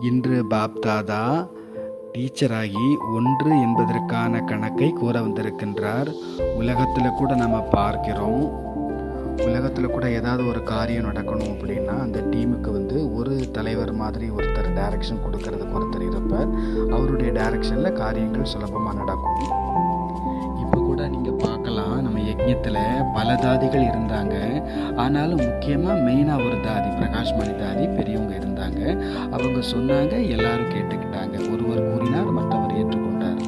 இன்று பாப்தாதா டீச்சராகி ஒன்று என்பதற்கான கணக்கை கூற வந்திருக்கின்றார். உலகத்தில் கூட நம்ம பார்க்கிறோம். உலகத்தில் கூட ஏதாவது ஒரு காரியம் நடக்கணும் அப்படின்னா அந்த டீமுக்கு வந்து ஒரு தலைவர் மாதிரி ஒருத்தர் டைரக்ஷன் கொடுக்கறதுக்கு ஒருத்தர் இருப்பார். அவருடைய டைரக்ஷனில் காரியங்கள் சுலபமாக நடக்கும். கூட நீங்கள் பார்க்கலாம். நம்ம யஜ்யத்தில் பல தாதிகள் இருந்தாங்க. ஆனாலும் முக்கியமாக மெயினாக ஒரு தாதி பிரகாஷ் மணி தாதி பெரியவங்க இருந்தாங்க. அவங்க சொன்னாங்க எல்லாரும் கேட்டுக்கிட்டாங்க. ஒருவர் கூறினார் மற்றவர் ஏற்றுக்கொண்டார்.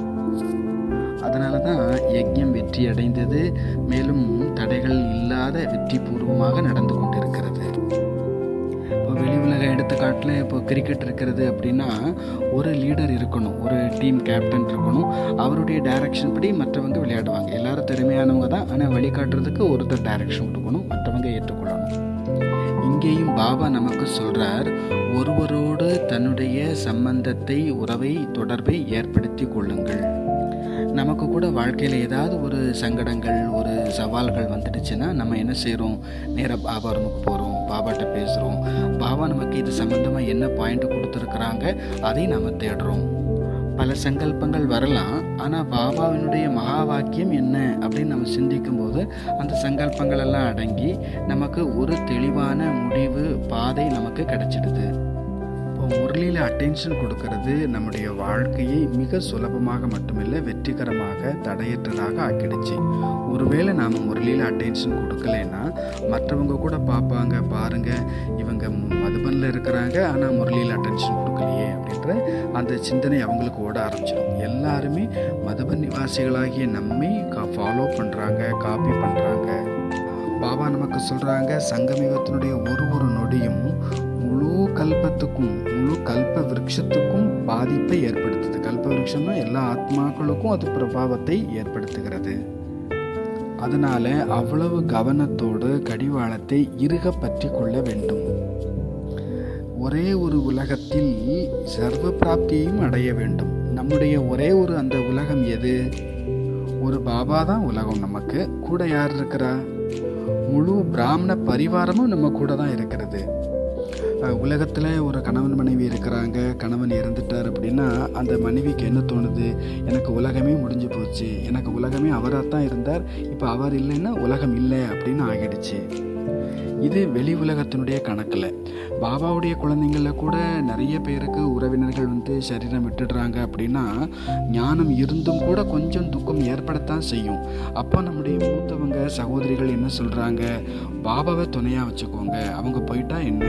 அதனால தான் யஜ்யம் வெற்றி அடைந்தது மேலும் தடைகள் இல்லாத வெற்றி பூர்வமாக நடந்து கொண்டிருக்கு எடுத்துக்காட்டில் இப்போ கிரிக்கெட் இருக்கிறது அப்படின்னா ஒரு லீடர் இருக்கணும் ஒரு டீம் கேப்டன் இருக்கணும். அவருடைய டைரக்ஷன் படி மற்றவங்க விளையாடுவாங்க. எல்லாரும் திறமையானவங்க தான். ஆனால் வழிகாட்டுறதுக்கு ஒருத்தர் டைரக்ஷன் கொடுக்கணும் மற்றவங்க ஏற்றுக்கொள்ளணும். இங்கேயும் பாபா நமக்கு சொல்கிறார் ஒருவரோடு தன்னுடைய சம்பந்தத்தை உறவை தொடர்பை ஏற்படுத்தி கொள்ளுங்கள். நமக்கு கூட வாழ்க்கையில் ஏதாவது ஒரு சங்கடங்கள் ஒரு சவால்கள் வந்துடுச்சுன்னா நம்ம என்ன செய்கிறோம் நேராக பாபா ரூமுக்கு போகிறோம் பாபாட்ட பேசுகிறோம் பாபா நமக்கு இது சம்மந்தமாக என்ன பாயிண்ட் கொடுத்துருக்குறாங்க அதை நாம் தேடுறோம். பல சங்கல்பங்கள் வரலாம் ஆனால் பாபாவினுடைய மகா வாக்கியம் என்ன அப்படின்னு நம்ம சிந்திக்கும் போது அந்த சங்கல்பங்கள் எல்லாம் அடங்கி நமக்கு ஒரு தெளிவான முடிவு பாதை நமக்கு கிடைச்சிடுது. இப்போ முரளியில் அட்டென்ஷன் கொடுக்கறது நம்முடைய வாழ்க்கையை மிக சுலபமாக மட்டுமில்லை வெற்றிகரமாக தடையற்றதாக ஆக்கிடுச்சு. ஒருவேளை நாம் முரளியில் அட்டென்ஷன் கொடுக்கலைன்னா மற்றவங்க கூட பார்ப்பாங்க பாருங்க இவங்க மதுபனில் இருக்கிறாங்க ஆனால் முரளியில் அட்டென்ஷன் கொடுக்கலையே அப்படின்ற அந்த சிந்தனை அவங்களுக்கு ஓட ஆரம்பிச்சிடும். எல்லாருமே மதுபன் நிவாசிகளாகிய நம்மை ஃபாலோ பண்ணுறாங்க காப்பி பண்ணுறாங்க பாபா நமக்கு சொல்கிறாங்க சங்கமிகத்தினுடைய ஒரு ஒரு நொடியும் கல்பத்துக்கும் முழு கல்ப விருட்சத்துக்கும் பாதிப்பை ஏற்படுத்துது. கல்ப விருட்சம்னா எல்லா ஆத்மாக்களுக்கும் அது பிரபாவத்தை ஏற்படுத்துகிறது. அதனால அவ்வளவு கவனத்தோடு கடிவாளத்தை இறுக பற்றி கொள்ள வேண்டும். ஒரே ஒரு உலகத்தில் சர்வ பிராப்தியையும் அடைய வேண்டும். நம்முடைய ஒரே ஒரு அந்த உலகம் எது? ஒரு பாபா தான் உலகம் நமக்கு. கூட யார் இருக்கிறா? முழு பிராமண பரிவாரமும் நம்ம கூட தான் இருக்கிறது. உலகத்தில் ஒரு கணவன் மனைவி இருக்கிறாங்க கணவன் இறந்துட்டார் அப்படின்னா அந்த மனைவிக்கு என்ன தோணுது? எனக்கு உலகமே முடிஞ்சு போச்சு. எனக்கு உலகமே அவராக தான் இருந்தார். இப்போ அவர் இல்லைன்னா உலகம் இல்லை அப்படின்னு ஆகிடுச்சு. இது வெளி உலகத்தினுடைய கணக்கில் பாபாவுடைய குழந்தைங்களில் கூட நிறைய பேருக்கு உறவினர்கள் வந்து சரீரம் விட்டுடுறாங்க அப்படின்னா ஞானம் இருந்தும் கூட கொஞ்சம் துக்கம் ஏற்படத்தான் செய்யும். அப்போ நம்முடைய மூத்தவங்க சகோதரிகள் என்ன சொல்கிறாங்க பாபாவை துணையாக வச்சுக்கோங்க. அவங்க போயிட்டா என்ன?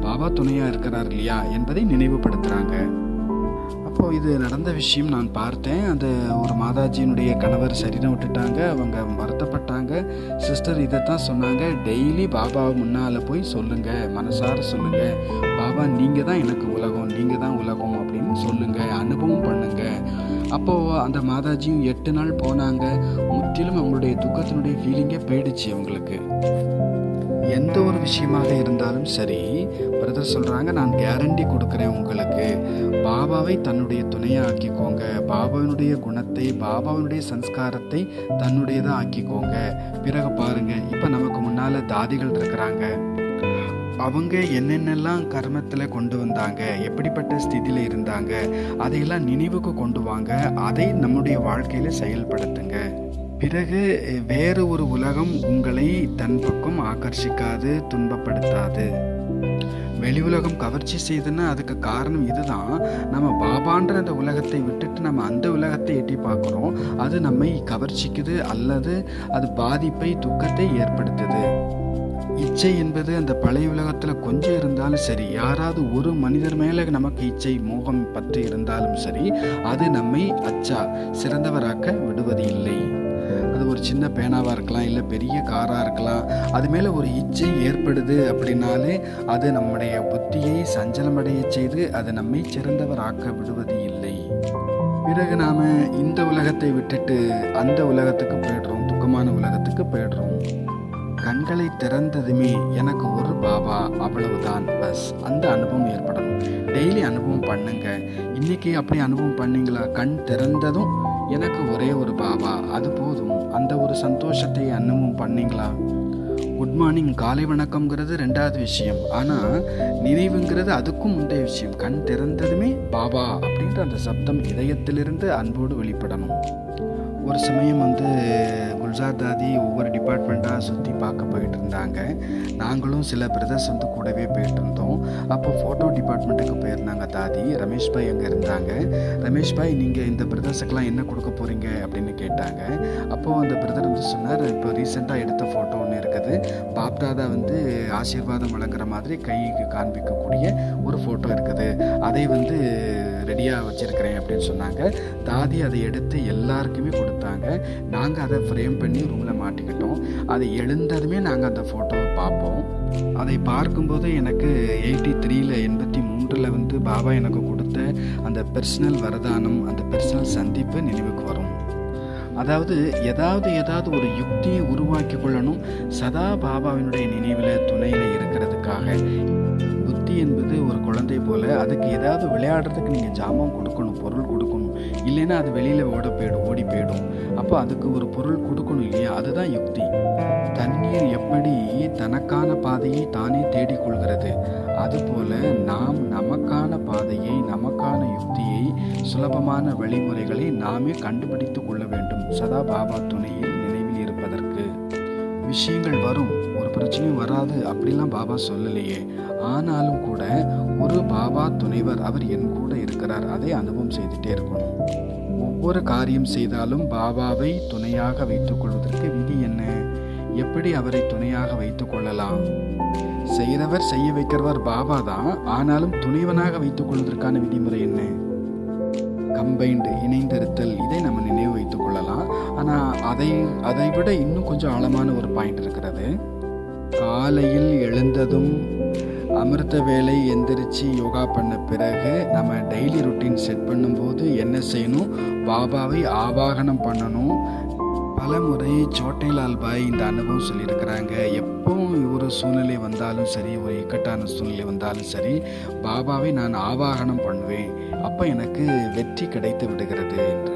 பாபா துணையாக இருக்கிறார் இல்லையா என்பதை நினைவுபடுத்துகிறாங்க அப்போ இது நடந்த விஷயம் நான் பார்த்தேன். அந்த ஒரு மாதாஜியினுடைய கணவர் சரீரம் விட்டுட்டாங்க. அவங்க வருத்தப்பட்டாங்க. சிஸ்டர் இதைத்தான் சொன்னாங்க. டெய்லி பாபா முன்னால் போய் சொல்லுங்கள் மனசார சொல்லுங்கள் பாபா நீங்கள் தான் எனக்கு உலகம். நீங்கள் தான் உலகம் அப்படின்னு சொல்லுங்கள் அனுபவம் பண்ணுங்கள் அப்போது அந்த மாதாஜியும் எட்டு நாள் போனாங்க. முற்றிலும் அவங்களுடைய துக்கத்தினுடைய ஃபீலிங்கே போயிடுச்சு அவங்களுக்கு. எந்த ஒரு விஷயமாக இருந்தாலும் சரி பிரதர் சொல்கிறாங்க நான் கேரண்டி கொடுக்குறேன் உங்களுக்கு. பாபாவை தன்னுடைய துணையாக ஆக்கிக்கோங்க. பாபாவினுடைய குணத்தை பாபாவினுடைய சன்ஸ்காரத்தை தன்னுடையதாக ஆக்கிக்கோங்க. பிறகு பாருங்கள் இப்போ நமக்கு முன்னால் தாதிகள் இருக்கிறாங்க. அவங்க என்னென்னலாம் கர்மத்தில் கொண்டு வந்தாங்க எப்படிப்பட்ட ஸ்திதியில் இருந்தாங்க அதையெல்லாம் நினைவுக்கு கொண்டு வாங்க. அதை நம்முடைய வாழ்க்கையில் செயல்படுத்துங்க. பிறகு வேறு ஒரு உலகம் உங்களை தன் பக்கம் ஆக்கர்ஷிக்காது துன்பப்படுத்தாது. வெளி உலகம் கவர்ச்சி செய்யுதுன்னா அதுக்கு காரணம் இதுதான். நம்ம பாபான்ற அந்த உலகத்தை விட்டுட்டு நம்ம அந்த உலகத்தை எட்டி பார்க்குறோம். அது நம்மை கவர்ச்சிக்குது அல்லது அது பாதிப்பை துக்கத்தை ஏற்படுத்துது. இச்சை என்பது அந்த பழைய உலகத்தில் கொஞ்சம் இருந்தாலும் சரி யாராவது ஒரு மனிதர் மேலே நமக்கு இச்சை மோகம் பற்றி இருந்தாலும் சரி அது நம்மை அச்சா சிறந்தவராக்க விடுவது இல்லை அது ஒரு சின்ன பேனாவாக இருக்கலாம் இல்லை பெரிய காராக இருக்கலாம். அது மேலே ஒரு இச்சை ஏற்படுது அப்படின்னாலே அது நம்முடைய புத்தியை சஞ்சலமடைய செய்து அது நம்மை சிறந்தவராக்க விடுவது இல்லை. பிறகு நாம் இந்த உலகத்தை விட்டுட்டு அந்த உலகத்துக்கு போயிடுறோம் துக்கமான உலகத்துக்கு போயிடுறோம். கண்களை திறந்ததுமே எனக்கு ஒரு பாபா அவ்வளவுதான் பஸ். அந்த அனுபவம் ஏற்படணும். டெய்லி அனுபவம் பண்ணுங்க. இன்னைக்கு அப்படி அனுபவம் பண்ணீங்களா? கண் திறந்ததும் எனக்கு ஒரே ஒரு பாபா அது போதும். அந்த ஒரு சந்தோஷத்தை அன்னமும் பண்ணீங்களா? குட் மார்னிங் காலை வணக்கம்ங்கிறது ரெண்டாவது விஷயம். ஆனால் நினைவுங்கிறது அதுக்கும் முந்தைய விஷயம். கண் திறந்ததுமே பாபா அப்படின்ற அந்த சப்தம் இதயத்திலிருந்து அன்போடு வெளிப்படணும். ஒரு சமயம் வந்து குல்சார் தாதி ஒவ்வொரு டிபார்ட்மெண்ட்டாக சுற்றி பார்க்க போயிட்டு இருந்தாங்க நாங்களும் சில பிரதர்ஸ் வந்து கூடவே போயிட்டு இருந்தோம் அப்போ ஃபோட்டோ டிபார்ட்மெண்ட்டுக்கு போயிருந்தாங்க தாதி. ரமேஷ் பாய் அங்கே இருந்தாங்க. ரமேஷ் பாய் நீங்கள் இந்த பிரதர்ஸுக்கெல்லாம் என்ன கொடுக்க போகிறீங்க அப்படின்னு கேட்டாங்க. அப்போது அந்த பிரதர் வந்து சொன்னார் இப்போ ரீசெண்டாக எடுத்த ஃபோட்டோ ஒன்று இருக்குது. பாப் தாதா வந்து ஆசீர்வாதம் வழங்குற மாதிரி கைக்கு காண்பிக்கக்கூடிய ஒரு ஃபோட்டோ இருக்குது. அதை வந்து ரெடியாக வச்சுருக்கிறேன் அப்படின்னு சொன்னாங்க. தாதி அதை எடுத்து எல்லாருக்குமே கொடுத்தாங்க. நாங்கள் அதை ஃப்ரேம் பண்ணி ரூமில் மாட்டிக்கிட்டோம். அதை எழுந்ததுமே நாங்கள் அந்த ஃபோட்டோவை பார்ப்போம். அதை பார்க்கும்போது எனக்கு எயிட்டி த்ரீல எண்பத்தி மூன்றில் வந்து பாபா எனக்கு கொடுத்த அந்த பர்சனல் வரதானம் அந்த பர்சனல் சந்திப்பு நினைவுக்கு வரும். அதாவது ஏதாவது ஏதாவது ஒரு யுக்தியை உருவாக்கி கொள்ளணும். சதா பாபாவினுடைய நினைவில் துணையில் இருக்கிறதுக்காக. கல்வி என்பது ஒரு குழந்தை போல. அதுக்கு ஏதாவது விளையாடுறதுக்கு நீங்கள் ஜாமான் கொடுக்கணும் பொருள் கொடுக்கணும். இல்லைன்னா அது வெளியில் ஓட போயிடும் ஓடி போயிடும். அப்போ அதுக்கு ஒரு பொருள் கொடுக்கணும் இல்லையா? அதுதான் யுக்தி. தண்ணீர் எப்படி தனக்கான பாதையை தானே தேடிக்கொள்கிறது? அதுபோல நாம் நமக்கான பாதையை நமக்கான யுக்தியை சுலபமான வழிமுறைகளை நாமே கண்டுபிடித்து கொள்ள வேண்டும். சதா பாபா துணையில் நினைவில் இருப்பதற்கு. விஷயங்கள் வரும். பிரச்சனையும் வராது அப்படிலாம் பாபா சொல்லலையே. ஆனாலும் கூட ஒரு பாபா துணைவர் அவர் என் கூட இருக்கிறார். அதை அனுபவம் செய்துட்டே இருக்கணும். ஒவ்வொரு காரியம் செய்தாலும் பாபாவை துணையாக வைத்துக் கொள்வதற்கு விதி என்ன? எப்படி அவரை துணையாக வைத்துக் கொள்ளலாம்? செய்கிறவர் செய்ய வைக்கிறவர் பாபா தான். ஆனாலும் துணைவனாக வைத்துக் கொள்வதற்கான விதிமுறை என்ன? கம்பைண்டு இணைந்திருத்தல் இதை நம்ம நினைவு வைத்துக் கொள்ளலாம். ஆனால் அதை அதை விட இன்னும் கொஞ்சம் ஆழமான ஒரு பாயிண்ட் இருக்கிறது. காலையில் எழுந்ததும் அமிர்த வேலை எந்திரிச்சு யோகா பண்ண பிறகு நம்ம டெய்லி ருட்டீன் செட் பண்ணும்போது என்ன செய்யணும்? பாபாவை ஆவாகனம் பண்ணணும். பல முறை சோட்டைலால் பாய் இந்த அனுபவம் சொல்லியிருக்கிறாங்க. எப்பவும் ஒரு சூழ்நிலை வந்தாலும் சரி ஒரு இக்கட்டான சூழ்நிலை வந்தாலும் சரி பாபாவை நான் ஆவாகனம் பண்ணுவேன். அப்போ எனக்கு வெற்றி கிடைத்து விடுகிறது என்று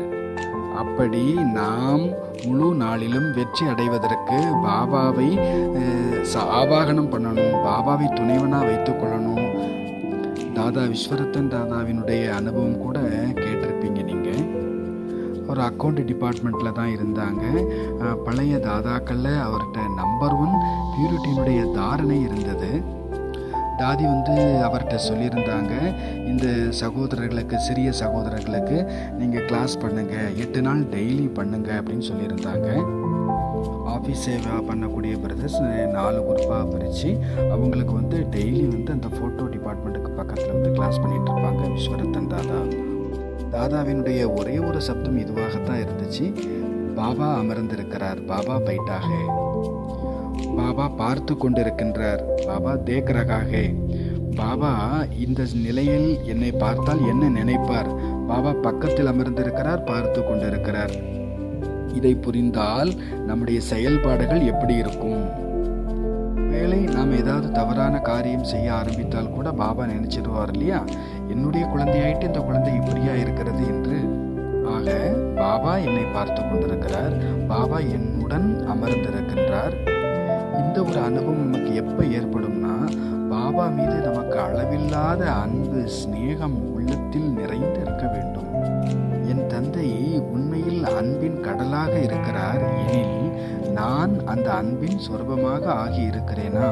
அப்படி நாம் முழு நாளிலும் வெற்றி அடைவதற்கு பாபாவை ஆவாகனம் பண்ணணும் பாபாவை துணைவனாக வைத்துக்கொள்ளணும் தாதா விஸ்வரத்தன் தாதாவினுடைய அனுபவம் கூட கேட்டிருப்பீங்க நீங்கள் ஒரு அக்கௌண்ட் டிபார்ட்மெண்ட்டில் தான் இருந்தாங்க. பழைய தாதாக்களில் அவர்கிட்ட நம்பர் ஒன் பியூரிட்டியினுடைய தாரணை இருந்தது. தாதி வந்து அவர்கிட்ட சொல்லியிருந்தாங்க இந்த சகோதரர்களுக்கு சிறிய சகோதரர்களுக்கு நீங்கள் கிளாஸ் பண்ணுங்கள் எட்டு நாள் டெய்லி பண்ணுங்கள் அப்படின்னு சொல்லியிருந்தாங்க. ஆஃபீஸ் சேவை பண்ணக்கூடிய பிரதர்ஸ் நாலு குரூப்பாக பிரித்து அவங்களுக்கு வந்து டெய்லி வந்து அந்த ஃபோட்டோ டிபார்ட்மெண்ட்டுக்கு பக்கத்தில் வந்து கிளாஸ் பண்ணிகிட்ருப்பாங்க இருப்பாங்க விஸ்வரத்தன் தாதா. தாதாவினுடைய ஒரே ஒரு சப்தம் இதுவாகத்தான் இருந்துச்சு. பாபா அமர்ந்திருக்கிறார் பாபா பைட்டாக. பாபா பார்த்து கொண்டிருக்கின்றார். பாபா தேக் ரகாகே பாபா இந்த நிலையில் என்னை பார்த்தால் என்ன நினைப்பார்? பாபா பக்கத்தில் அமர்ந்திருக்கிறார் பார்த்து கொண்டிருக்கிறார். இதை புரிந்தால் நம்முடைய செயல்பாடுகள் எப்படி இருக்கும்? வேலை நாம் ஏதாவது தவறான காரியம் செய்ய ஆரம்பித்தால் கூட பாபா நினைச்சிடுவார் இல்லையா? என்னுடைய குழந்தையாயிட்டு இந்த குழந்தை இப்படியா இருக்கிறது என்று. ஆக பாபா என்னை பார்த்து கொண்டிருக்கிறார். பாபா என்னுடன் அமர்ந்திருக்கின்றார். இந்த ஒரு அனுபவம் நமக்கு எப்போ ஏற்படும்னா பாபா மீது நமக்கு அளவில்லாத அன்பு சிநேகம் உள்ளத்தில் நிறைந்து இருக்க வேண்டும். என் தந்தை உண்மையில் அன்பின் கடலாக இருக்கிறார். எனில் நான் அந்த அன்பின் சொரூபமாக ஆகி இருக்கிறேனா?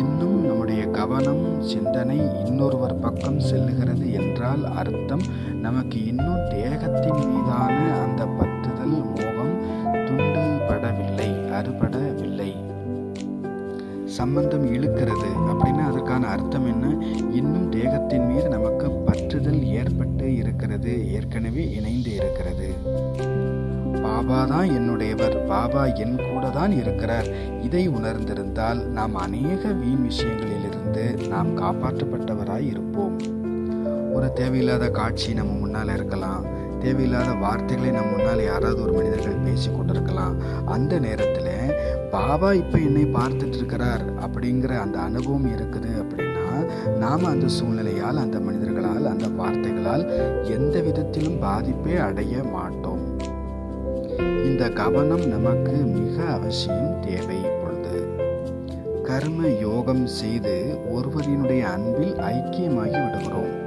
இன்னும் நம்முடைய கவனம் சிந்தனை இன்னொருவர் பக்கம் செல்லுகிறது என்றால் அர்த்தம் நமக்கு இன்னும் தேகத்தின் மீதான அந்த பற்றுதல் மோகம் துண்டுபடவில்லை அறுபட சம்பந்தம் இழுக்கிறது அப்படின்னா அதற்கான அர்த்தம் என்ன? இன்னும் தேகத்தின் மீது நமக்கு பற்றுதல் ஏற்பட்டு இருக்கிறது ஏற்கனவே இணைந்து இருக்கிறது. பாபா தான் என்னுடையவர் பாபா என் கூட தான் இருக்கிறார். இதை உணர்ந்திருந்தால் நாம் அநேக வீண் விஷயங்களிலிருந்து நாம் காப்பாற்றப்பட்டவராய் இருப்போம். ஒரு தேவையில்லாத காட்சி நம்ம முன்னால் இருக்கலாம். தேவையில்லாத வார்த்தைகளை நம்ம முன்னால் யாராவது ஒரு மனிதர்கள் பேசி கொண்டிருக்கலாம். அந்த நேரத்தில் பாபா இப்போ என்னை பார்த்துட்டு இருக்கிறார் அப்படிங்கிற அந்த அனுபவம் இருக்குது அப்படின்னா நாம் அந்த சூழ்நிலையால் அந்த மனிதர்களால் அந்த வார்த்தைகளால் எந்த விதத்திலும் பாதிப்பே அடைய மாட்டோம். இந்த கவனம் நமக்கு மிக அவசியம் தேவை இப்பொழுது. கர்ம யோகம் செய்து ஒருவரினுடைய அன்பில் ஐக்கியமாகி விடுகிறோம்.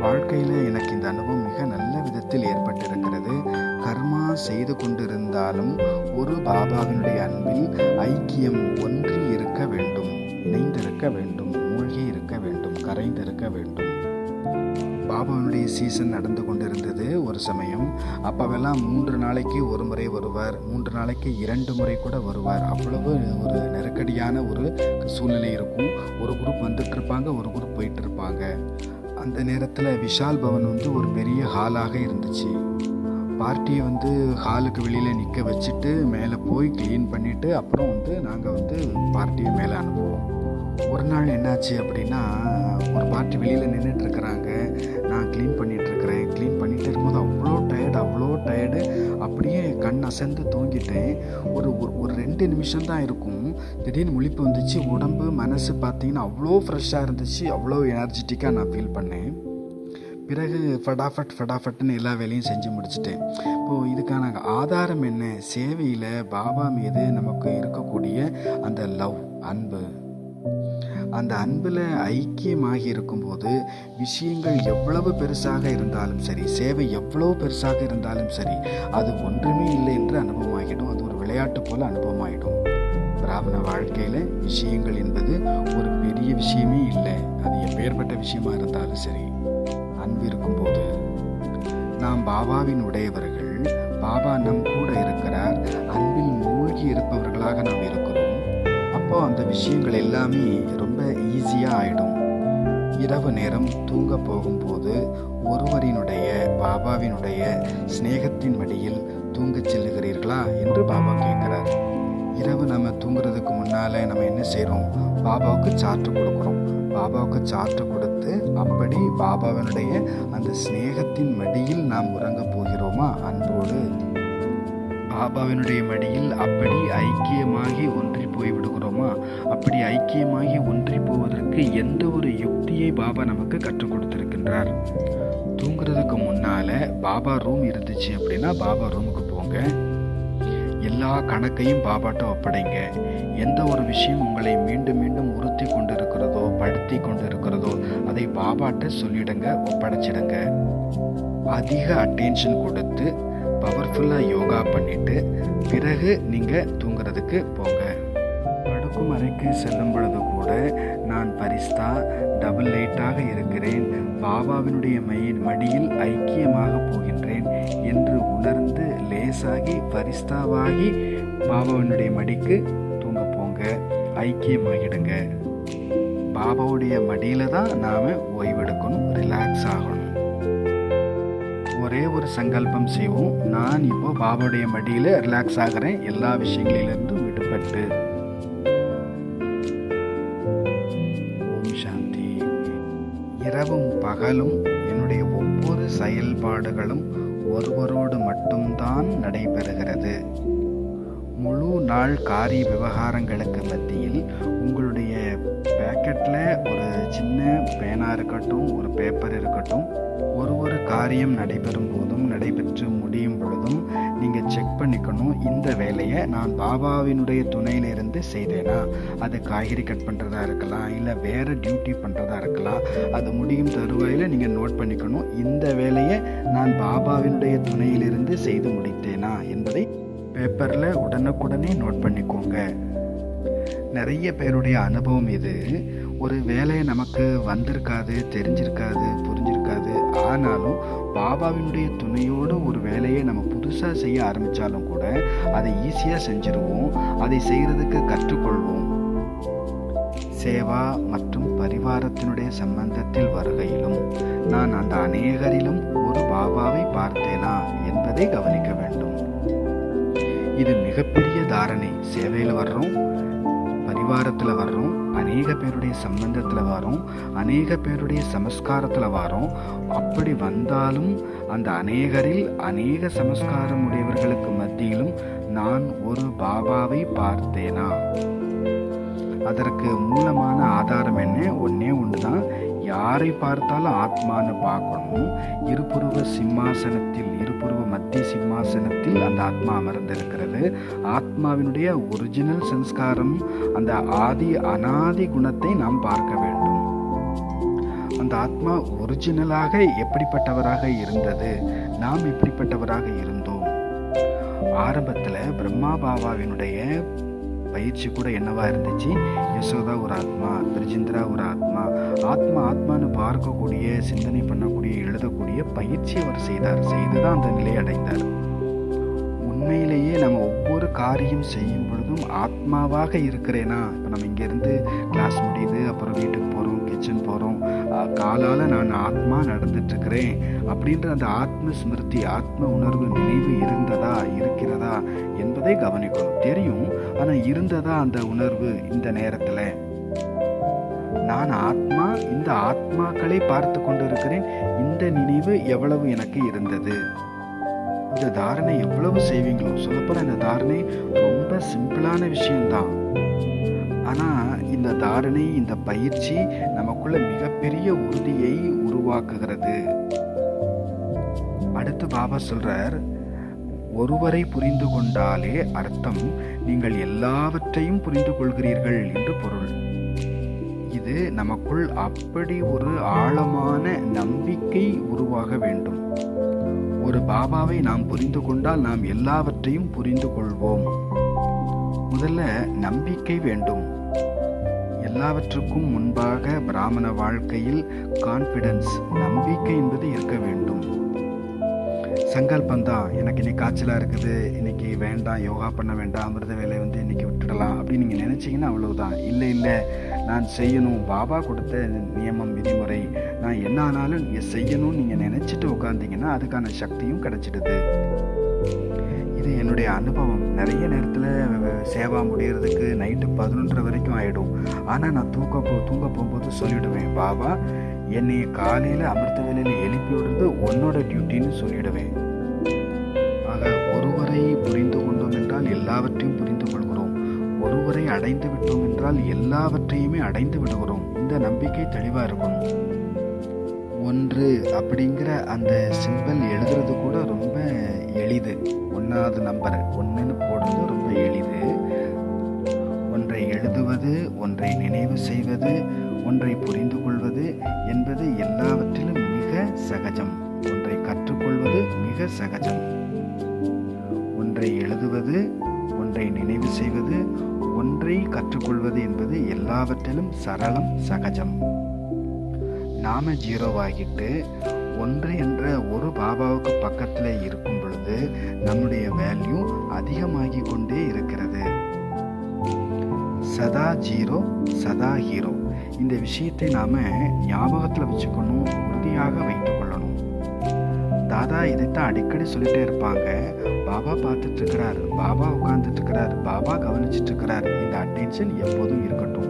வாழ்க்கையில் எனக்கு இந்த அனுபவம் மிக நல்ல விதத்தில் ஏற்பட்டிருக்கிறது. கர்மா செய்து கொண்டிருந்தாலும் ஒரு பாபாவினுடைய அன்பில் ஐக்கியம் ஒன்றி இருக்க வேண்டும் இணைந்திருக்க வேண்டும் மூழ்கி இருக்க வேண்டும் கரைந்திருக்க வேண்டும். பாபாவினுடைய சீசன் நடந்து கொண்டிருந்தது ஒரு சமயம். அப்போவெல்லாம் மூன்று நாளைக்கு ஒரு முறை வருவார் மூன்று நாளைக்கு இரண்டு முறை கூட வருவார். அவ்வளவு ஒரு நெருக்கடியான ஒரு சூழ்நிலை இருக்கும். ஒரு குரூப் வந்துட்டு இருப்பாங்க ஒரு குரூப் போயிட்டு இருப்பாங்க. அந்த நேரத்தில் விஷால் பவன் வந்து ஒரு பெரிய ஹாலாக இருந்துச்சு. பார்ட்டியை வந்து ஹாலுக்கு வெளியில் நிற்க வச்சுட்டு மேலே போய் க்ளீன் பண்ணிவிட்டு அப்புறம் வந்து நாங்கள் வந்து பார்ட்டியை மேலே அனுப்புவோம். ஒரு நாள் என்னாச்சு அப்படின்னா ஒரு பார்ட்டி வெளியில் அசந்து தூங்கிட்டேன். ஒரு ஒரு ஒரு ரெண்டு நிமிஷம் தான் இருக்கும். திடீர்னு முழிப்பு வந்துச்சு. உடம்பு மனசு பார்த்தீங்கன்னா அவ்வளோ ஃப்ரெஷ்ஷாக இருந்துச்சு. அவ்வளோ எனர்ஜெட்டிக்காக நான் ஃபீல் பண்ணேன். பிறகு ஃபடாஃபட் ஃபடாஃபட்னு எல்லா வேலையும் செஞ்சு முடிச்சுட்டேன். இப்போது இதுக்கான ஆதாரம் என்ன? சேவையில் பாபா மீது நமக்கு இருக்கக்கூடிய அந்த லவ் அன்பு அந்த அன்பில் ஐக்கியமாகி இருக்கும்போது விஷயங்கள் எவ்வளவு பெருசாக இருந்தாலும் சரி சேவை எவ்வளோ பெருசாக இருந்தாலும் சரி அது ஒன்றுமே இல்லை என்று அனுபவமாகிடும். அது ஒரு விளையாட்டு போல் அனுபவமாகிடும். பிராமண வாழ்க்கையில் விஷயங்கள் என்பது ஒரு பெரிய விஷயமே இல்லை. அது எப்பேற்பட்ட விஷயமா இருந்தாலும் சரி. அன்பு இருக்கும்போது நாம் பாபாவின் உடையவர்கள் பாபா நம் கூட இருக்கிறார். அன்பில் மூழ்கி இருப்பவர்களாக நாம் இருக்கிறோம். அப்போ அந்த விஷயங்கள் எல்லாமே ரொம்ப ஈஸியாக ஆகிடும் இரவு நேரம் தூங்க போகும்போது ஒருவரினுடைய பாபாவினுடைய சிநேகத்தின் வழியில் தூங்கச் செல்லுகிறீர்களா என்று பாபா கேட்கிறார். இரவு நம்ம தூங்குறதுக்கு முன்னால் நம்ம என்ன செய்கிறோம் பாபாவுக்கு சாற்று கொடுக்குறோம். பாபாவுக்கு சாற்று கொடுத்து அப்படி பாபாவினுடைய அந்த சிநேகத்தின் மடியில் நாம் உறங்க போகிறோமா அன்போடு? பாபாவினுடைய மடியில் அப்படி ஐக்கியமாகி ஒன்றி போய்விடும் முடியுமா அப்படி ஐக்கியமாகி ஒன்றி போவதற்கு எந்த ஒரு யுக்தியை பாபா நமக்கு கற்றுக் கொடுத்திருக்கின்றார்? தூங்குறதுக்கு முன்னால பாபா ரூம் இருந்துச்சு அப்படின்னா பாபா ரூமுக்கு போங்க. எல்லா கணக்கையும் பாபாட்ட ஒப்படைங்க. எந்த ஒரு விஷயம் உங்களை மீண்டும் மீண்டும் உறுத்தி கொண்டு இருக்கிறதோ படுத்தி கொண்டு இருக்கிறதோ அதை பாபாட்ட சொல்லிடுங்க ஒப்படைச்சிடுங்க. அதிக அட்டென்ஷன் கொடுத்து பவர்ஃபுல்லாக யோகா பண்ணிவிட்டு பிறகு நீங்கள் தூங்குறதுக்கு போங்க. இருக்கும் அறைக்கு செல்லும் பொழுது கூட நான் பரிஸ்தா டபுள் லைட்டாக இருக்கிறேன். பாபாவினுடைய மையின் மடியில் ஐக்கியமாக போகின்றேன் என்று உணர்ந்து லேசாகி பரிஸ்தாவாகி பாபாவினுடைய மடிக்கு தூங்க போங்க. ஐக்கியமாகிடுங்க. பாபாவுடைய மடியில் தான் நாம் ஓய்வெடுக்கணும் ரிலாக்ஸ் ஆகணும். ஒரே ஒரு சங்கல்பம் செய்வோம். நான் இப்போ பாபாவுடைய மடியில் ரிலாக்ஸ் ஆகிறேன். எல்லா விஷயங்களிலிருந்தும் விடுபட்டு. இரவும் பகலும் என்னுடைய ஒவ்வொரு செயல்பாடுகளும் ஒருவரோடு மட்டும்தான் நடைபெறுகிறது. முழு நாள் காரிய விவகாரங்களுக்கு மத்தியில் உங்களுடைய பேக்கெட்டில் ஒரு சின்ன பேனா இருக்கட்டும் ஒரு பேப்பர் இருக்கட்டும் காரியம் நடைபெறும் போதும் நடைபெற்று முடியும் பொழுதும் நீங்கள் செக் பண்ணிக்கணும். இந்த வேலையை நான் பாபாவினுடைய துணையிலிருந்து செய்தேனா? அது காய்கறி கட் பண்ணுறதா இருக்கலாம் இல்லை வேறு டியூட்டி பண்ணுறதா இருக்கலாம். அது முடியும் தருவாயில் நீங்கள் நோட் பண்ணிக்கணும். இந்த வேலையை நான் பாபாவினுடைய துணையிலிருந்து செய்து முடித்தேனா என்பதை பேப்பரில் உடனுக்குடனே நோட் பண்ணிக்கோங்க. நிறைய பேருடைய அனுபவம் இது. ஒரு வேலையை நமக்கு வந்திருக்காது தெரிஞ்சிருக்காது புரிஞ்சு ஆனாலும் பாபாவினுடைய துணையோடு ஒரு வேலையை நம்ம புதுசாக செய்ய ஆரம்பித்தாலும் கூட அதை ஈஸியாக செஞ்சிருவோம். அதை செய்கிறதுக்கு கற்றுக்கொள்வோம். சேவா மற்றும் பரிவாரத்தினுடைய சம்பந்தத்தில் வருகையிலும் நான் அந்த அநேகரிலும் ஒரு பாபாவை பார்த்தேனா என்பதை கவனிக்க வேண்டும். இது மிகப்பெரிய தாரணை. சேவையில் வர்றோம். பரிவாரத்தில் வர்றோம் அநேக பேருடைய சம்பந்தத்தில் வரோம் அநேக பேருடைய சமஸ்காரத்தில் வரோம் அப்படி வந்தாலும் அந்த அநேகரில் அநேக சமஸ்காரம் உடையவர்களுக்கு மத்தியிலும் நான் ஒரு பாபாவை பார்த்தேனா? அதற்கு மூலமான ஆதாரம் என்ன? ஒன்றே ஒன்று தான் யாரை பார்த்தாலும் ஆத்மான்னு பார்க்கணும். இருபுருவ சிம்மாசனத்தில் இரு மத்திய சிம்மாசனத்தில் அந்த ஆத்மா அமர்ந்திருக்கிறது. ஆத்மாவினுடைய ஒரிஜினல் சன்ஸ்காரம் அந்த ஆதி அனாதி குணத்தை நாம் பார்க்க வேண்டும். அந்த ஆத்மா ஒரிஜினலாக எப்படிப்பட்டவராக இருந்தது? நாம் எப்படிப்பட்டவராக இருந்தோம்? ஆரம்பத்தில் பிரம்மா பாபாவினுடைய பயிற்சி கூட என்னவா இருந்துச்சு? யசோதா ஒரு ஆத்மா பிரிஜிந்திரா ஒரு ஆத்மா. ஆத்மா ஆத்மான்னு பார்க்கக்கூடிய சிந்தனை பண்ணக்கூடிய எழுதக்கூடிய பயிற்சி அவர் செய்தார். செய்து தான் அந்த நிலை அடைந்தார். உண்மையிலேயே நம்ம ஒவ்வொரு காரியம் செய்யும் பொழுதும் ஆத்மாவாக இருக்கிறேனா? இப்போ நம்ம இங்கேருந்து கிளாஸ் முடியுது அப்புறம் வீட்டுக்கு போகிறோம் கிச்சன் போகிறோம் காலால் நான் ஆத்மா நடந்துட்டுருக்கிறேன் அப்படின்ற அந்த ஆத்ம ஸ்மிருதி ஆத்ம உணர்வு நினைவு இருந்ததா இருக்கிறதா என்பதை கவனிக்கணும். தெரியும் ஆனால் இருந்ததா அந்த உணர்வு இந்த நேரத்தில்? நான் ஆத்மா இந்த ஆத்மாக்களை பார்த்து கொண்டு இருக்கிறேன் இந்த நினைவு எவ்வளவு எனக்கு இருந்தது? இந்த தாரணை எவ்வளவு செய்வீங்களோ சொல்லப்போனால் இந்த தாரணை ரொம்ப சிம்பிளான விஷயம்தான். ஆனால் இந்த தாரணை இந்த பயிற்சி நமக்குள்ள மிகப்பெரிய உறுதியை உருவாக்குகிறது. அடுத்து பாபா சொல்கிறார் ஒருவரை புரிந்து கொண்டாலே அர்த்தம் நீங்கள் எல்லாவற்றையும் புரிந்து கொள்கிறீர்கள் என்று பொருள். இது நமக்குள் அப்படி ஒரு ஆழமான நம்பிக்கை உருவாக வேண்டும். ஒரு பாபாவை நாம் புரிந்து கொண்டால் நாம் எல்லாவற்றையும் புரிந்து கொள்வோம். முதல்ல நம்பிக்கை வேண்டும். எல்லாவற்றுக்கும் முன்பாக பிராமண வாழ்க்கையில் கான்ஃபிடன்ஸ் நம்பிக்கை என்பது இருக்க வேண்டும். சங்கல்பம் தான் எனக்கு இன்னைக்கு காய்ச்சலாக இருக்குது. இன்னைக்கு வேண்டாம். யோகா பண்ண வேண்டாம். அமிர்த வேலை வந்து இன்னைக்கு விட்டுடலாம். அப்படின்னு நீங்கள் நினச்சிங்கன்னா அவ்வளவுதான். இல்லை இல்லை. நான் செய்யணும். பாபா கொடுத்த நியமம் விதிமுறை. நான் என்ன ஆனாலும் நீங்கள் செய்யணும்னு நீங்கள் நினச்சிட்டு உட்காந்தீங்கன்னா அதுக்கான சக்தியும் கிடச்சிடுது. இது என்னுடைய அனுபவம். நிறைய நேரத்தில் சேவா முடிகிறதுக்கு நைட்டு பதினொன்றரை வரைக்கும் ஆகிடும் ஆனால் நான் தூக்க போ தூங்க போகும்போது சொல்லிவிடுவேன் பாபா என்னை காலையில் அமிர்த வேலையில் எழுப்பி விடுறது உன்னோட டியூட்டின்னு சொல்லிவிடுவேன் ஆக ஒருவரை புரிந்து கொண்டோம் என்றால் எல்லாவற்றையும் புரிந்து ஒருவரை அடைந்து விட்டோம் என்றால் எல்லாவற்றையுமே அடைந்து விடுகிறோம். இந்த நம்பிக்கை தெளிவாக இருக்கணும் ஒன்று அப்படிங்கிற அந்த சிம்பிள் எழுதுறது கூட ரொம்ப எளிது. ஒன்றாவது நம்பர் ஒன்றுன்னு போடுறது ரொம்ப எளிது. ஒன்றை எழுதுவது ஒன்றை நினைவு செய்வது ஒன்றை புரிந்து கொள்வது என்பது எல்லாவற்றிலும் மிக சகஜம். ஒன்றை கற்றுக்கொள்வது மிக சகஜம். ஒன்றை எழுதுவது ஒன்றை நினைவு செய்வது ஒன்றை கற்றுக்கொள்வது என்பது எல்லாவற்றிலும் சரளம் சகஜம். நாம ஜீரோவாகிட்டு ஒன்று என்ற ஒரு பாபாவுக்கு பக்கத்தில் இருக்கும் பொழுது நம்முடைய வேல்யூ அதிகமாகி கொண்டே இருக்கிறது. சதா ஜீரோ சதா ஹீரோ. இந்த விஷயத்தை நாம ஞாபகத்தில் வச்சுக்கணும் உறுதியாக வைத்துக்கொள்ளணும் தாதா இதைத்தான் அடிக்கடி சொல்லிட்டே இருப்பாங்க. பாபா பார்த்துட்டு இருக்கிறாரு பாபா உட்கார்ந்துட்டு இருக்கிறாரு பாபா கவனிச்சுட்டு இருக்கிறாரு இந்த அட்டென்ஷன் எப்போதும் இருக்கட்டும்.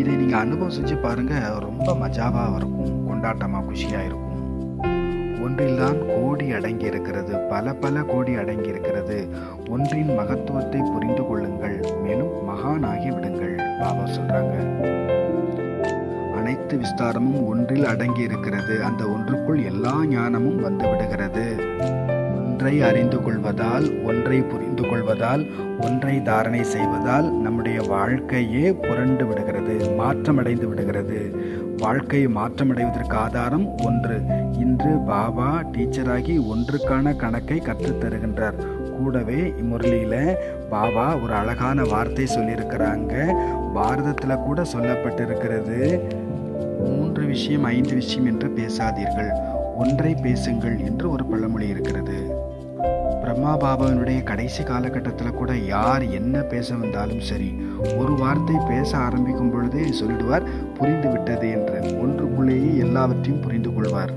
இதை நீங்கள் அனுபவம் செஞ்சு பாருங்கள் ரொம்ப மஜாவாக இருக்கும். கொண்டாட்டமாக குஷியாக இருக்கும். ஒன்றில்தான் கோடி அடங்கி இருக்கிறது. பல பல கோடி அடங்கி இருக்கிறது. ஒன்றின் மகத்துவத்தை புரிந்து கொள்ளுங்கள். மேலும் மகானாகி விடுங்கள். பாபா சொல்கிறாங்க அனைத்து விஸ்தாரமும் ஒன்றில் அடங்கி இருக்கிறது. அந்த ஒன்றுக்குள் எல்லா ஞானமும் வந்து விடுகிறது. ஒன்றை அறிந்து கொள்வதால் ஒன்றை புரிந்து கொள்வதால் ஒன்றை தாரணை செய்வதால் நம்முடைய வாழ்க்கையே புரண்டு விடுகிறது மாற்றமடைந்து விடுகிறது. வாழ்க்கை மாற்றமடைவதற்கு ஆதாரம் ஒன்று. இன்று பாபா டீச்சராகி ஒன்றுக்கான கணக்கை கற்றுத் தருகின்றார். கூடவே இம்முரளியில பாபா ஒரு அழகான வார்த்தை சொல்லியிருக்கிறாங்க. பாரதத்தில் கூட சொல்லப்பட்டிருக்கிறது மூன்று விஷயம் ஐந்து விஷயம் என்று பேசாதீர்கள். ஒன்றை பேசுங்கள் என்று ஒரு பழமொழி இருக்கிறது. பிரம்மா பாபாவினுடைய கடைசி காலகட்டத்தில் கூட யார் என்ன பேச வந்தாலும் சரி ஒரு வார்த்தை பேச ஆரம்பிக்கும் பொழுதே சொல்லிடுவார் புரிந்து விட்டது என்று. ஒன்றுக்குள்ளேயே எல்லாவற்றையும் புரிந்து கொள்வார்.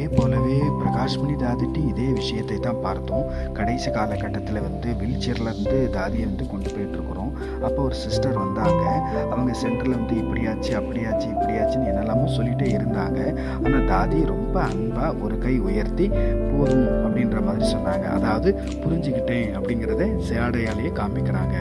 அதே போலவே பிரகாஷ்மணி தாதிட்டி இதே விஷயத்தை தான் பார்த்தோம். கடைசி காலகட்டத்தில் வந்து வீல் இருந்து தாதியை வந்து கொண்டு போயிட்டுருக்குறோம். அப்போ ஒரு சிஸ்டர் வந்தாங்க. அவங்க சென்டரில் வந்து இப்படியாச்சு அப்படியாச்சு இப்படியாச்சுன்னு என்னெல்லாமோ சொல்லிகிட்டே இருந்தாங்க. ஆனால் தாதி ரொம்ப அன்பாக ஒரு கை உயர்த்தி போதும் அப்படின்ற மாதிரி சொன்னாங்க. அதாவது புரிஞ்சுக்கிட்டேன் அப்படிங்கிறத சேடையாலேயே காமிக்கிறாங்க.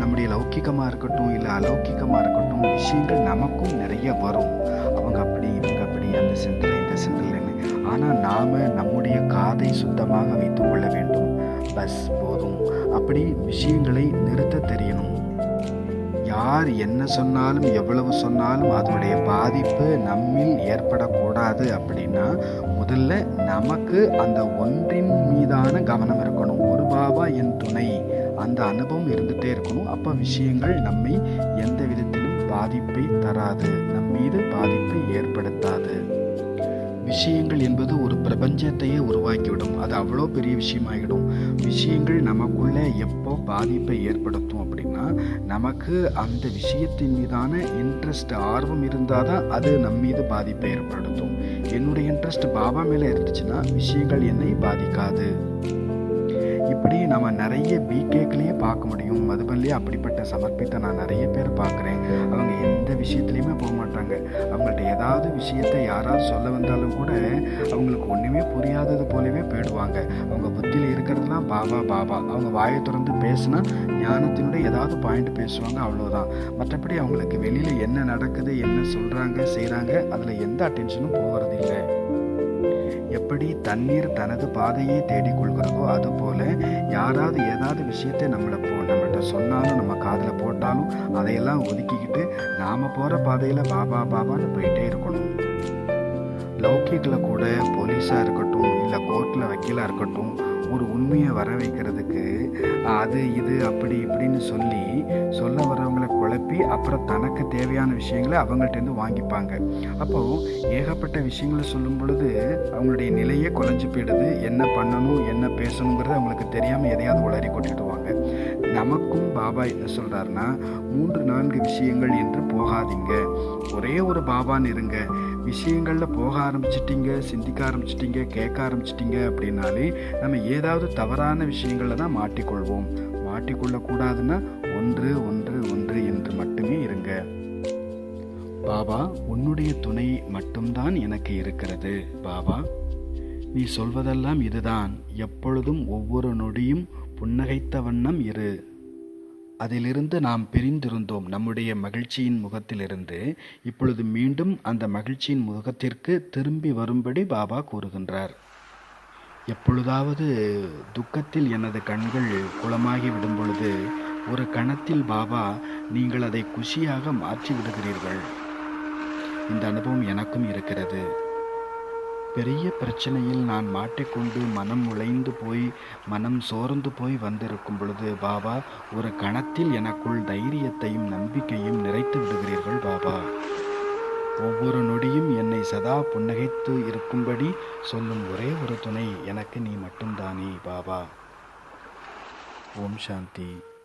நம்முடைய லௌக்கிகமாக இருக்கட்டும் இல்லை அலௌக்கிகமாக இருக்கட்டும் விஷயங்கள் நமக்கும் நிறைய வரும். அவங்க அப்படி இவங்க அப்படி அந்த சென்டர் இந்த ஆனால் நாம் நம்முடைய காதை சுத்தமாக வைத்து கொள்ள வேண்டும். பஸ் போதும். அப்படி விஷயங்களை நிறுத்த தெரியணும். யார் என்ன சொன்னாலும் எவ்வளவு சொன்னாலும் அதனுடைய பாதிப்பு நம்மில் ஏற்படக்கூடாது அப்படின்னா முதல்ல நமக்கு அந்த ஒன்றின் மீதான கவனம் இருக்கணும். ஒரு பாபா என் துணை. அந்த அனுபவம் இருந்துகிட்டே இருக்கணும். அப்போ விஷயங்கள் நம்மை எந்த விதத்திலும் பாதிப்பை தராது. நம் மீது பாதிப்பை ஏற்படுத்தாது. விஷயங்கள் என்பது ஒரு பிரபஞ்சத்தையே உருவாக்கிவிடும். அது அவ்வளோ பெரிய விஷயமாகிடும் விஷயங்கள் நமக்குள்ளே எப்போ பாதிப்பை ஏற்படுத்தும் அப்படின்னா நமக்கு அந்த விஷயத்தின் மீதான இன்ட்ரெஸ்ட் ஆர்வம் இருந்தால் தான் அது நம் மீது பாதிப்பை ஏற்படுத்தும். என்னுடைய இன்ட்ரெஸ்ட் பாபா மேலே இருந்துச்சுன்னா விஷயங்கள் என்னை பாதிக்காது. இப்படி நம்ம நிறைய பிகேக்லேயே பார்க்க முடியும். மதுபன்லேயே அப்படிப்பட்ட சமர்ப்பித்த நான் நிறைய பேர் பார்க்குறேன். அவங்க விஷயத்துலையுமே போக மாட்டாங்க. அவங்கள்ட்ட ஏதாவது விஷயத்தை யாராவது சொல்ல வந்தாலும் கூட அவங்களுக்கு ஒன்றுமே புரியாதது போலவே போயிடுவாங்க. அவங்க புத்தியில் இருக்கிறதுலாம் பாபா பாபா. அவங்க வாயை திறந்து பேசுனா ஞானத்தினுடைய ஏதாவது பாயிண்ட் பேசுவாங்க அவ்வளோதான் மற்றபடி அவங்களுக்கு வெளியில் என்ன நடக்குது என்ன சொல்கிறாங்க செய்கிறாங்க அதில் எந்த அட்டென்ஷனும் போகிறது இல்லை எப்படி தண்ணீர் தனது பாதையை தேடிக்கொள்கிறதோ அதுபோல யாராவது ஏதாவது விஷயத்தை நம்மளை போ நம்மகிட்ட சொன்னாலும் நம்ம காதில் போட்டாலும் அதையெல்லாம் ஒதுக்கிக்கிட்டு நாம் போகிற பாதையில் பாபா பாபான்னு போயிட்டே இருக்கணும். லௌகிக்கில் கூட போலீஸாக இருக்கட்டும் இல்லை கோர்ட்டில் வக்கீலாக இருக்கட்டும் ஒரு உண்மையை வர வைக்கிறதுக்கு அது இது அப்படி இப்படின்னு சொல்லி சொல்ல வரவங்களை குழப்பி அப்புறம் தனக்கு தேவையான விஷயங்களை அவங்கள்ட்டேருந்து வாங்கிப்பாங்க. அப்போது ஏகப்பட்ட விஷயங்களை சொல்லும் பொழுது அவங்களுடைய நிலையே குறைஞ்சி போயிடுது. என்ன பண்ணணும் என்ன பேசணுங்கிறது அவங்களுக்கு தெரியாமல் எதையாவது உளறி கொட்டிட்டு நமக்கும் பாபா என்ன சொல்கிறாருன்னா மூன்று நான்கு விஷயங்கள் என்று போகாதீங்க. ஒரே ஒரு பாபான்னு இருங்க. விஷயங்களில் போக ஆரம்பிச்சிட்டிங்க சிந்திக்க ஆரம்பிச்சிட்டிங்க கேட்க ஆரம்பிச்சிட்டிங்க அப்படின்னாலே நம்ம ஏதாவது தவறான விஷயங்களில் தான் மாட்டிக்கொள்வோம். மாட்டிக்கொள்ளக்கூடாதுன்னா ஒன்று ஒன்று ஒன்று என்று மட்டுமே இருங்க. பாபா உன்னுடைய துணை மட்டும்தான் எனக்கு இருக்கிறது. பாபா நீ சொல்வதெல்லாம் இதுதான். எப்பொழுதும் ஒவ்வொரு நொடியும் புன்னகைத்த வண்ணம் இரு. அதிலிருந்து நாம் பிரிந்திருந்தோம் நம்முடைய மகிழ்ச்சியின் முகத்திலிருந்து. இப்பொழுது மீண்டும் அந்த மகிழ்ச்சியின் முகத்திற்கு திரும்பி வரும்படி பாபா கூறுகின்றார். எப்பொழுதாவது துக்கத்தில் எனது கண்கள் குளமாகி விடும் பொழுது ஒரு கணத்தில் பாபா நீங்கள் அதை குஷியாக மாற்றி விடுகிறீர்கள் இந்த அனுபவம் எனக்கும் இருக்கிறது. பெரிய பிரச்சனையில் நான் மாட்டிக்கொண்டு மனம் உழைந்து போய் மனம் சோர்ந்து போய் வந்திருக்கும் பொழுது பாபா ஒரு கணத்தில் எனக்குள் தைரியத்தையும் நம்பிக்கையும் நிறைத்து விடுகிறீர்கள் பாபா. ஒவ்வொரு நொடியும் என்னை சதா புன்னகைத்து இருக்கும்படி சொல்லும் ஒரே ஒரு துணை எனக்கு நீ மட்டும்தானே பாபா. ஓம் சாந்தி.